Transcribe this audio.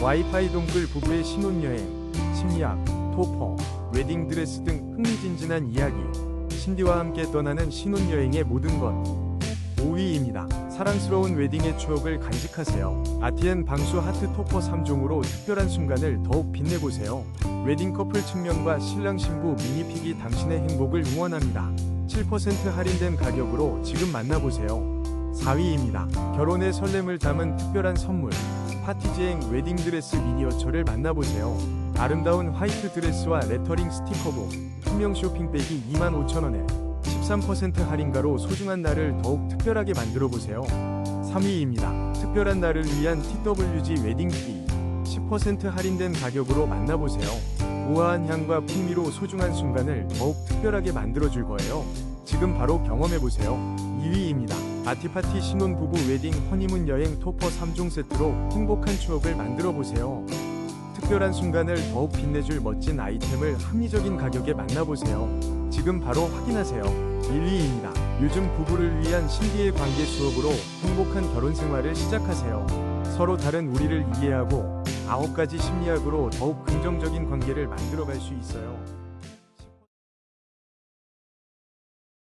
와이파이 동글 부부의 신혼여행, 심리학, 토퍼, 웨딩드레스 등 흥미진진한 이야기. 신디와 함께 떠나는 신혼여행의 모든 것. 5위입니다. 사랑스러운 웨딩의 추억을 간직하세요. 아티엔 방수 하트 토퍼 3종으로 특별한 순간을 더욱 빛내보세요. 웨딩 커플 측면과 신랑 신부 미니픽이 당신의 행복을 응원합니다. 7% 할인된 가격으로 지금 만나보세요. 4위입니다. 결혼의 설렘을 담은 특별한 선물. 파티지행 웨딩드레스 미니어처를 만나보세요. 아름다운 화이트 드레스와 레터링 스티커북, 투명 쇼핑백이 25,000원에 13% 할인가로 소중한 날을 더욱 특별하게 만들어보세요. 3위입니다. 특별한 날을 위한 TWG 웨딩티 10% 할인된 가격으로 만나보세요. 우아한 향과 풍미로 소중한 순간을 더욱 특별하게 만들어줄 거예요. 지금 바로 경험해보세요. 2위입니다. 아티파티 신혼부부 웨딩 허니문 여행 토퍼 3종 세트로 행복한 추억을 만들어 보세요. 특별한 순간을 더욱 빛내줄 멋진 아이템을 합리적인 가격에 만나보세요. 지금 바로 확인하세요. 1위입니다. 요즘 부부를 위한 신비의 관계 수업으로 행복한 결혼 생활을 시작하세요. 서로 다른 우리를 이해하고 아홉 가지 심리학으로 더욱 긍정적인 관계를 만들어갈 수 있어요.